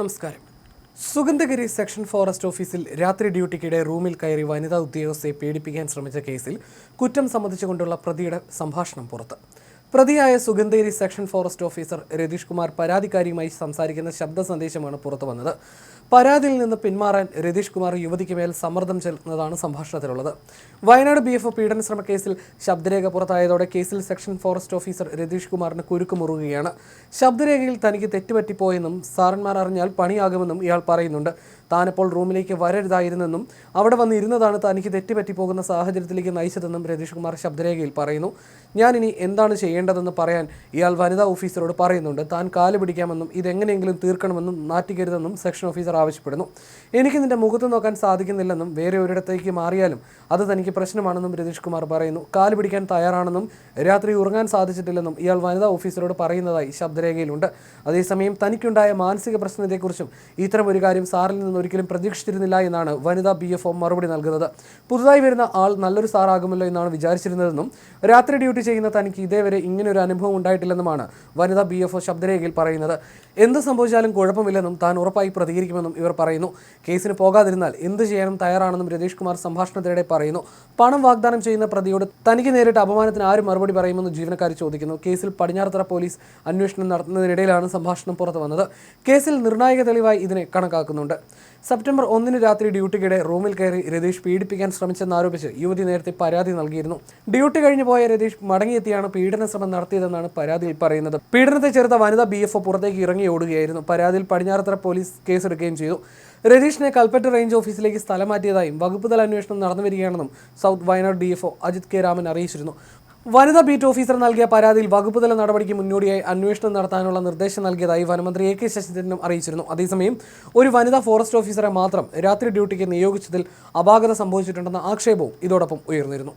നമസ്കാരം. Sugandhagiri section forest ഓഫീസിൽ രാത്രി ഡ്യൂട്ടിക്കിടെ റൂമിൽ കയറി വനിതാ ഉദ്യോഗസ്ഥയെ പീഡിപ്പിക്കാൻ ശ്രമിച്ച കേസിൽ കുറ്റം സംബന്ധിച്ചുകൊണ്ടുള്ള പ്രതിയുടെ സംഭാഷണം പുറത്ത്. പ്രതിയായ Sugandheri section forest officer Ratheesh Kumar പരാതിക്കാരിയുമായി സംസാരിക്കുന്ന ശബ്ദ സന്ദേശമാണ് പുറത്തു വന്നത്. പരാതിയിൽ നിന്ന് പിന്മാറാൻ രതീഷ് കുമാർ യുവതിക്ക് മേൽ സമ്മർദ്ദം ചെലുത്തുന്നതാണ് സംഭാഷണത്തിലുള്ളത്. വയനാട് ബി എഫ് പീഡന കേസിൽ ശബ്ദരേഖ പുറത്തായതോടെ കേസിൽ സെക്ഷൻ ഫോറസ്റ്റ് ഓഫീസർ രതീഷ് കുമാറിന് കുരുക്ക് ശബ്ദരേഖയിൽ തനിക്ക് തെറ്റുപറ്റിപ്പോയെന്നും സാറന്മാർ അറിഞ്ഞാൽ പണിയാകുമെന്നും ഇയാൾ പറയുന്നുണ്ട്. താനിപ്പോൾ റൂമിലേക്ക് വരരുതായിരുന്നെന്നും അവിടെ വന്നിരുന്നതാണ് തനിക്ക് തെറ്റുപറ്റി പോകുന്ന സാഹചര്യത്തിലേക്ക് നയിച്ചതെന്നും രതീഷ് കുമാർ ശബ്ദരേഖയിൽ പറയുന്നു. ഞാനിനി എന്താണ് എന്താണ് ചെയ്യേണ്ടതെന്ന് പറയാൻ ഇയാൾ വനിതാ ഓഫീസറോട് പറയുന്നുണ്ട്. താൻ കാൽ പിടിക്കാമെന്നും ഇതെങ്ങനെയെങ്കിലും തീർക്കണമെന്നും നാറ്റിക്കരുതെന്നും സെക്ഷൻ ഓഫീസർ ആവശ്യപ്പെടുന്നു. എനിക്ക് നിന്റെ മുഖത്ത് നോക്കാൻ സാധിക്കുന്നില്ലെന്നും വേറെ ഒരിടത്തേക്ക് മാറിയാലും അത് തനിക്ക് പ്രശ്നമാണെന്നും രതീഷ് കുമാർ പറയുന്നു. കാൽ പിടിക്കാൻ തയ്യാറാണെന്നും രാത്രി ഉറങ്ങാൻ സാധിച്ചിട്ടില്ലെന്നും ഇയാൾ വനിതാ ഓഫീസറോട് പറയുന്നതായി ശബ്ദരേഖയിലുണ്ട്. അതേസമയം തനിക്കുണ്ടായ മാനസിക പ്രശ്നത്തെക്കുറിച്ചും ഇത്തരം ഒരു കാര്യം സാറിൽ നിന്ന് ഒരിക്കലും പ്രതീക്ഷിച്ചിരുന്നില്ല എന്നാണ് വനിതാ ബി എഫ് ഒ മറുപടി നൽകുന്നത്. പുതുതായി വരുന്ന ആൾ നല്ലൊരു സാറാകുമല്ലോ എന്നാണ് വിചാരിച്ചിരുന്നതെന്നും രാത്രി ഡ്യൂട്ടി ചെയ്യുന്ന തനിക്ക് ഇതേവരെ ഇങ്ങനൊരു അനുഭവം ഉണ്ടായിട്ടില്ലെന്നുമാണ് വനിതാ ബി എഫ് ഒ ശബ്ദരേഖയിൽ പറയുന്നത്. എന്ത് സംഭവിച്ചാലും കുഴപ്പമില്ലെന്നും താൻ ഉറപ്പായി പ്രതികരിക്കുമെന്നും ഇവർ പറയുന്നു. കേസിന് പോകാതിരുന്നാൽ എന്ത് ചെയ്യാനും തയ്യാറാണെന്നും രതീഷ് കുമാർ സംഭാഷണത്തിനിടെ പറയുന്നു. പണം വാഗ്ദാനം ചെയ്യുന്ന പ്രതിയോട് തനിക്ക് നേരിട്ട് അപമാനത്തിന് ആരും മറുപടി പറയുമെന്ന് ജീവനക്കാർ ചോദിക്കുന്നു. കേസിൽ പടിഞ്ഞാറത്തറ പോലീസ് അന്വേഷണം നടത്തുന്നതിനിടയിലാണ് സംഭാഷണം പുറത്തു വന്നത്. കേസിൽ നിർണായക തെളിവായി ഇതിനെ കണക്കാക്കുന്നുണ്ട്. സെപ്റ്റംബർ ഒന്നിന് രാത്രി ഡ്യൂട്ടിക്കിടെ റൂമിൽ കയറി രതീഷ് പീഡിപ്പിക്കാൻ ശ്രമിച്ചെന്നാരോപിച്ച് യുവതി നേരത്തെ പരാതി നൽകിയിരുന്നു. ഡ്യൂട്ടി കഴിഞ്ഞു പോയ രതീഷ് മടങ്ങിയെത്തിയാണ് പീഡന നടത്തിയതെന്നാണ് പരാതിയിൽ പറയുന്നത്. പീഡനത്തെ ചേർത്ത വനിത ബി എഫ് പുറത്തേക്ക് ഇറങ്ങി ഓടുകയായിരുന്നു. പരാതിയിൽ പടിഞ്ഞാറത്തറ പോലീസ് കേസെടുക്കുകയും ചെയ്തു. രതീഷിനെ കൽപ്പറ്റ റേഞ്ച് ഓഫീസിലേക്ക് സ്ഥലം മാറ്റിയതായും വകുപ്പുതല അന്വേഷണം നടന്നു വരികയാണെന്നും south Wayanad D F Ajith K Raman അറിയിച്ചിരുന്നു. വനിതാ ബീറ്റ് ഓഫീസർ നൽകിയ പരാതിയിൽ വകുപ്പ് തല നടപടിക്ക് മുന്നോടിയായി അന്വേഷണം നടത്താനുള്ള നിർദ്ദേശം നൽകിയതായി വനമന്ത്രി എ കെ ശശീന്ദ്രനും അറിയിച്ചിരുന്നു. അതേസമയം ഒരു വനിതാ ഫോറസ്റ്റ് ഓഫീസറെ മാത്രം രാത്രി ഡ്യൂട്ടിക്ക് നിയോഗിച്ചതിൽ അപാകത സംഭവിച്ചിട്ടുണ്ടെന്ന ആക്ഷേപവും ഇതോടൊപ്പം ഉയർന്നിരുന്നു.